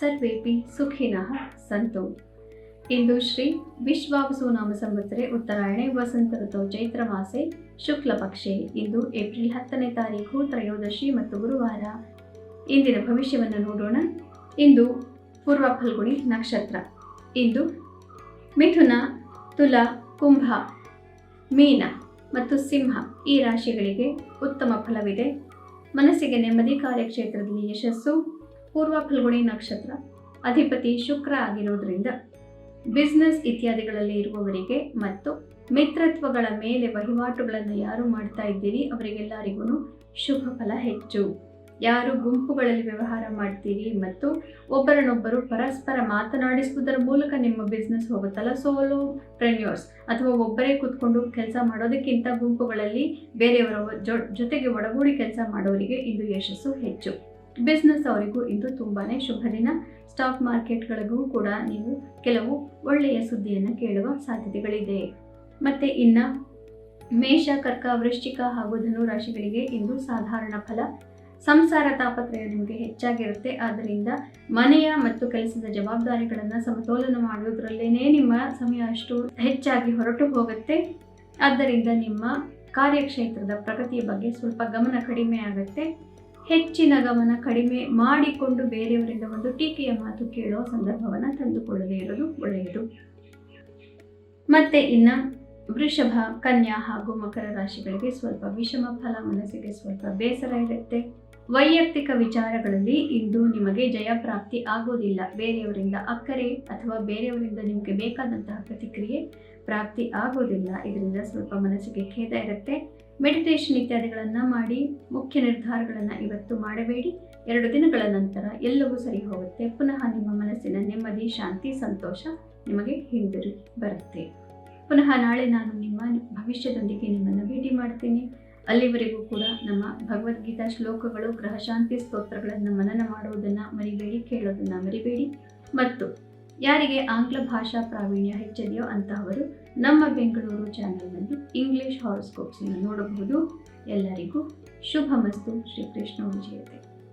ಸರ್ವೇಪಿ ಸುಖಿನಃ ಸಂತು. ಇಂದು ಶ್ರೀ ವಿಶ್ವಾವಸು ನಾಮ ಸಂವತ್ಸರೆ ಉತ್ತರಾಯಣೆ ವಸಂತ ಋತು ಚೈತ್ರ ಮಾಸೆ ಶುಕ್ಲ ಪಕ್ಷೆ. ಇಂದು ಏಪ್ರಿಲ್ ಹತ್ತನೇ ತಾರೀಕು ತ್ರಯೋದಶಿ ಮತ್ತು ಗುರುವಾರ. ಇಂದಿನ ಭವಿಷ್ಯವನ್ನು ನೋಡೋಣ. ಇಂದು ಪೂರ್ವ ಫಲ್ಗುಣಿ ನಕ್ಷತ್ರ. ಇಂದು ಮಿಥುನ, ತುಲ, ಕುಂಭ, ಮೀನ ಮತ್ತು ಸಿಂಹ ಈ ರಾಶಿಗಳಿಗೆ ಉತ್ತಮ ಫಲವಿದೆ. ಮನಸ್ಸಿಗೆ ನೆಮ್ಮದಿ ಕಾರ್ಯಕ್ಷೇತ್ರದಲ್ಲಿ ಯಶಸ್ಸು. ಪೂರ್ವ ಫಲ್ಗುಣಿ ನಕ್ಷತ್ರ, ಅಧಿಪತಿ ಶುಕ್ರ ಆಗಿರೋದ್ರಿಂದ ಬಿಸ್ನೆಸ್ ಇತ್ಯಾದಿಗಳಲ್ಲಿ ಇರುವವರಿಗೆ ಮತ್ತು ಮಿತ್ರತ್ವಗಳ ಮೇಲೆ ವಹಿವಾಟುಗಳನ್ನು ಯಾರು ಮಾಡ್ತಾ ಇದ್ದೀರಿ, ಅವರಿಗೆಲ್ಲರಿಗೂ ಶುಭ ಫಲ ಹೆಚ್ಚು. ಯಾರು ಗುಂಪುಗಳಲ್ಲಿ ವ್ಯವಹಾರ ಮಾಡ್ತೀರಿ ಮತ್ತು ಒಬ್ಬರನ್ನೊಬ್ಬರು ಪರಸ್ಪರ ಮಾತನಾಡಿಸುವುದರ ಮೂಲಕ ನಿಮ್ಮ ಬಿಸ್ನೆಸ್ ಹೋಗುತ್ತಲ್ಲ? ಸೋಲೋ ಪ್ರೆನ್ಯೂರ್ಸ್ ಅಥವಾ ಒಬ್ಬರೇ ಕೂತ್ಕೊಂಡು ಕೆಲಸ ಮಾಡೋದಕ್ಕಿಂತ ಗುಂಪುಗಳಲ್ಲಿ ಬೇರೆಯವರ ಜೊತೆಗೆ ಒಡಗೂಡಿ ಕೆಲಸ ಮಾಡೋರಿಗೆ ಇಂದು ಯಶಸ್ಸು ಹೆಚ್ಚು. ಬಿಸ್ನೆಸ್ ಅವರಿಗೂ ಇಂದು ತುಂಬಾ ಶುಭ ದಿನ. ಸ್ಟಾಕ್ ಮಾರ್ಕೆಟ್ಗಳಿಗೂ ಕೂಡ ನೀವು ಕೆಲವು ಒಳ್ಳೆಯ ಸುದ್ದಿಯನ್ನು ಕೇಳುವ ಸಾಧ್ಯತೆಗಳಿದೆ. ಮತ್ತು ಇನ್ನು ಮೇಷ, ಕರ್ಕ, ವೃಶ್ಚಿಕ ಹಾಗೂ ಧನು ರಾಶಿಗಳಿಗೆ ಇಂದು ಸಾಧಾರಣ ಫಲ. ಸಂಸಾರ ತಾಪತ್ರಯ ನಿಮಗೆ ಹೆಚ್ಚಾಗಿರುತ್ತೆ. ಆದ್ದರಿಂದ ಮನೆಯ ಮತ್ತು ಕೆಲಸದ ಜವಾಬ್ದಾರಿಗಳನ್ನು ಸಮತೋಲನ ಮಾಡುವುದರಲ್ಲೇನೆ ನಿಮ್ಮ ಸಮಯ ಅಷ್ಟು ಹೆಚ್ಚಾಗಿ ಹೊರಟು ಹೋಗುತ್ತೆ. ಆದ್ದರಿಂದ ನಿಮ್ಮ ಕಾರ್ಯಕ್ಷೇತ್ರದ ಪ್ರಗತಿಯ ಬಗ್ಗೆ ಸ್ವಲ್ಪ ಗಮನ ಕಡಿಮೆ ಆಗುತ್ತೆ. ಹೆಚ್ಚಿನ ಗಮನ ಕಡಿಮೆ ಮಾಡಿಕೊಂಡು ಬೇರೆಯವರಿಂದ ಒಂದು ಟೀಕೆಯ ಮಾತು ಕೇಳುವ ಸಂದರ್ಭವನ್ನು ತಂದುಕೊಳ್ಳದೇ ಇರೋದು ಒಳ್ಳೆಯದು. ಮತ್ತೆ ಇನ್ನು ವೃಷಭ, ಕನ್ಯಾ ಹಾಗೂ ಮಕರ ರಾಶಿಗಳಿಗೆ ಸ್ವಲ್ಪ ವಿಷಮ ಫಲ ಮನಸ್ಸಿಗೆ ಸ್ವಲ್ಪ ಬೇಸರ ಇರುತ್ತೆ. ವೈಯಕ್ತಿಕ ವಿಚಾರಗಳಲ್ಲಿ ಇಂದು ನಿಮಗೆ ಜಯ ಪ್ರಾಪ್ತಿ ಆಗೋದಿಲ್ಲ. ಬೇರೆಯವರಿಂದ ಅಕ್ಕರೆ ಅಥವಾ ಬೇರೆಯವರಿಂದ ನಿಮಗೆ ಬೇಕಾದಂತಹ ಪ್ರತಿಕ್ರಿಯೆ ಪ್ರಾಪ್ತಿ ಆಗೋದಿಲ್ಲ. ಇದರಿಂದ ಸ್ವಲ್ಪ ಮನಸ್ಸಿಗೆ ಖೇದ ಇರುತ್ತೆ. ಮೆಡಿಟೇಷನ್ ಇತ್ಯಾದಿಗಳನ್ನು ಮಾಡಿ, ಮುಖ್ಯ ನಿರ್ಧಾರಗಳನ್ನು ಇವತ್ತು ಮಾಡಬೇಡಿ. ಎರಡು ದಿನಗಳ ನಂತರ ಎಲ್ಲವೂ ಸರಿ ಹೋಗುತ್ತೆ. ಪುನಃ ನಿಮ್ಮ ಮನಸ್ಸಿನ ನೆಮ್ಮದಿ, ಶಾಂತಿ, ಸಂತೋಷ ನಿಮಗೆ ಹಿಂದಿರು ಬರುತ್ತೆ. ಪುನಃ ನಾಳೆ ನಾನು ನಿಮ್ಮ ಭವಿಷ್ಯದೊಂದಿಗೆ ನಿಮ್ಮನ್ನು ಭೇಟಿ ಮಾಡ್ತೀನಿ. ಅಲ್ಲಿವರೆಗೂ ಕೂಡ ನಮ್ಮ ಭಗವದ್ಗೀತಾ ಶ್ಲೋಕಗಳು, ಗ್ರಹಶಾಂತಿ ಸ್ತೋತ್ರಗಳನ್ನು ಮನನ ಮಾಡುವುದನ್ನು ಮರಿಬೇಡಿ, ಕೇಳೋದನ್ನು ಮರಿಬೇಡಿ. ಮತ್ತು ಯಾರಿಗೆ ಆಂಗ್ಲ ಭಾಷಾ ಪ್ರಾವೀಣ್ಯ ಹೆಚ್ಚಿದೆಯೋ ಅಂತಹವರು ನಮ್ಮ ಬೆಂಗಳೂರು ಚಾನೆಲ್ನಲ್ಲಿ ಇಂಗ್ಲಿಷ್ ಹಾರೋಸ್ಕೋಪ್ಸನ್ನು ನೋಡಬಹುದು. ಎಲ್ಲರಿಗೂ ಶುಭ ಮಸ್ತು. ಶ್ರೀಕೃಷ್ಣ ವಿಜಯತೆ.